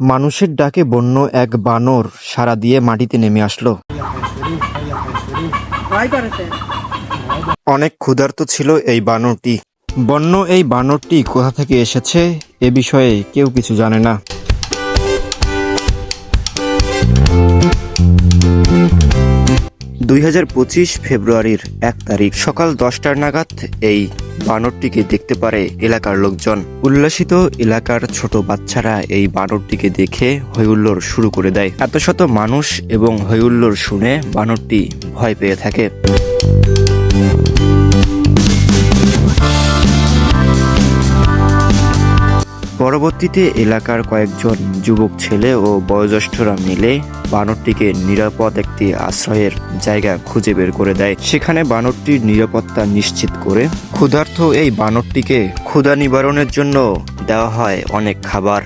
মানুষের ডাকে বন্য এক বানর সারা দিয়ে মাটিতে নেমে আসলো। অনেক ক্ষুধার্ত ছিল এই বানরটি। বন্য এই বানরটি কোথা থেকে এসেছে এ বিষয়ে কেউ কিছু জানে না। দুই হাজার পঁচিশ ফেব্রুয়ারির এক তারিখ সকাল দশটার নাগাদ এই বানরটিকে দেখতে পারে এলাকার লোকজন। উল্লাসিত এলাকার ছোট বাচ্চারা এই বানরটিকে দেখে হৈউল্লোর শুরু করে দেয়। এত শত মানুষ এবং হৈউল্লোর শুনে বানরটি ভয় পেয়ে থাকে। পরবর্তীতে এলাকার কয়েকজন যুবক ছেলে ও বয়োজ্যেষ্ঠরা মিলে বানরটিকে নিরাপদ একটি আশ্রয়ের জায়গা খুঁজে বের করে দেয়। সেখানে বানরটির নিরাপত্তা নিশ্চিত করে ক্ষুধার্থ এই বানরটিকে ক্ষুধা নিবারণের জন্য দেওয়া হয় অনেক খাবার।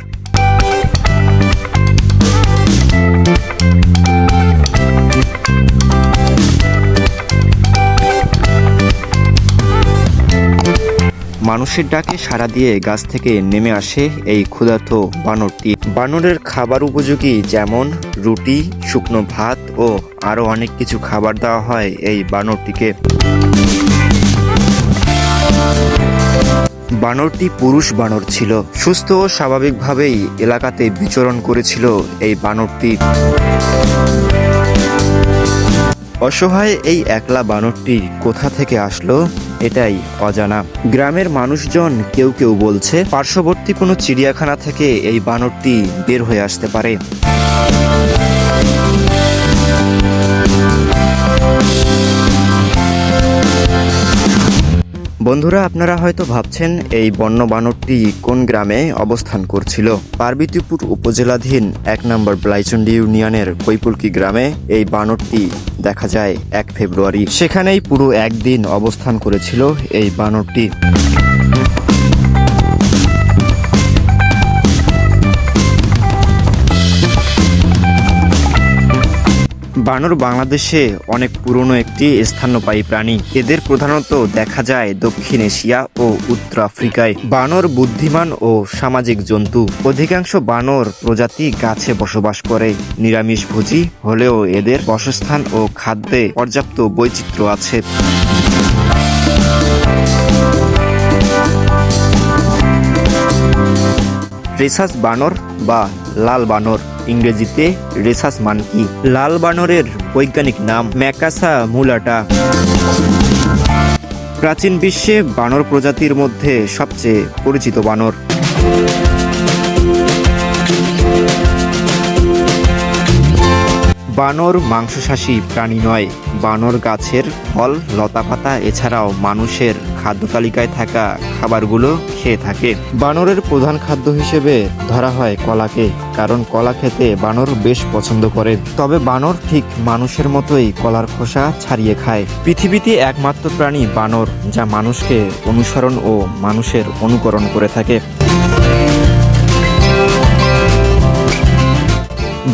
মানুষের ডাকে সাড়া দিয়ে গাছ থেকে নেমে আসে এই ক্ষুধার্ত বানরটি। বানরের খাবার উপযোগী যেমন রুটি, শুকনো ভাত ও আরও অনেক কিছু খাবার দেওয়া হয় এই বানরটিকে। বানরটি পুরুষ বানর ছিল। সুস্থ ও স্বাভাবিকভাবেই এলাকাতে বিচরণ করেছিল এই বানরটি। অসহায় এই একলা বানরটি কোথা থেকে আসলো? এটাই অজানা। গ্রামের মানুষজন কেউ কেউ বলছে, পার্শ্ববর্তী কোনো চিড়িয়াখানা থেকে এই বানরটি বের হয়ে আসতে পারে। বন্ধুরা, আপনারা হয়তো ভাবছেন এই বন্য বানরটি কোন গ্রামে অবস্থান করছিল? পার্বতীপুর উপজেলাধীন এক নম্বর ব্লাইচন্ডি ইউনিয়নের কৈপুলকি গ্রামে এই বানরটি দেখা যায় এক ফেব্রুয়ারি। সেখানেই পুরো একদিন অবস্থান করেছিল এই বানরটি। বানর বাংলাদেশে অনেক পুরনো একটি স্থানপায়ী প্রাণী। এদের প্রধানত দেখা যায় দক্ষিণ এশিয়া ও উত্তর আফ্রিকায়। বানর বুদ্ধিমান ও সামাজিক জন্তু। অধিকাংশ বানর প্রজাতি গাছে বসবাস করে। নিরামিষভোজী হলেও এদের বাসস্থান ও খাদ্যে পর্যাপ্ত বৈচিত্র্য আছে। রেসাস বানর বা লাল বানর। ইংরেজিতে রেসাস মানকি লাল বানরের বৈজ্ঞানিক নাম ম্যাকাসা মুলাটা। প্রাচীন বিশ্বে বানর প্রজাতির মধ্যে সবচেয়ে পরিচিত বানর। বানর মাংসশাসী প্রাণী নয়, বানর গাছের ফল লতাপাতা এছাড়াও মানুষের খাদ্য তালিকায় থাকা খাবারগুলো খেয়ে থাকে। বানরের প্রধান খাদ্য হিসেবে ধরা হয় কলাকে, কারণ কলা খেতে বানর বেশ পছন্দ করে। তবে বানর ঠিক মানুষের মতোই কলার খোসা ছাড়িয়ে খায়। পৃথিবীতে একমাত্র প্রাণী বানর, যা মানুষকে অনুসরণ ও মানুষের অনুকরণ করে থাকে।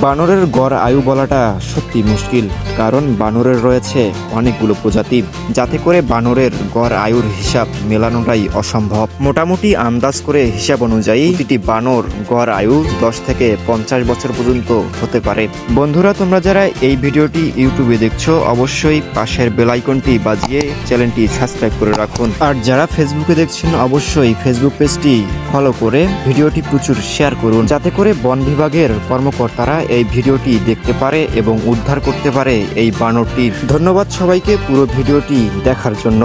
বানরের গড় আয়ু বলাটা সত্যি মুশকিল। কারণ বানরের রয়েছে অনেকগুলো প্রজাতি, যাতে করে বানরের গড় আয়ুর হিসাব মেলানোটাই অসম্ভব। মোটামুটি আন্দাজ করে হিসাব অনুযায়ী প্রতিটি বানর গড় আয়ু দশ থেকে পঞ্চাশ বছর পর্যন্ত হতে পারে। বন্ধুরা, তোমরা যারা এই ভিডিওটি ইউটিউবে দেখছ, অবশ্যই পাশের বেল আইকনটি বাজিয়ে চ্যানেলটি সাবস্ক্রাইব করে রাখুন। আর যারা ফেসবুকে দেখছেন, অবশ্যই ফেসবুক পেজটি ফলো করে ভিডিওটি প্রচুর শেয়ার করুন, যাতে করে বন বিভাগের কর্মকর্তারা এই ভিডিওটি দেখতে পারে এবং উদ্ধার করতে পারে। এই বানরটির। ধন্যবাদ সবাইকে পুরো ভিডিওটি দেখার জন্য।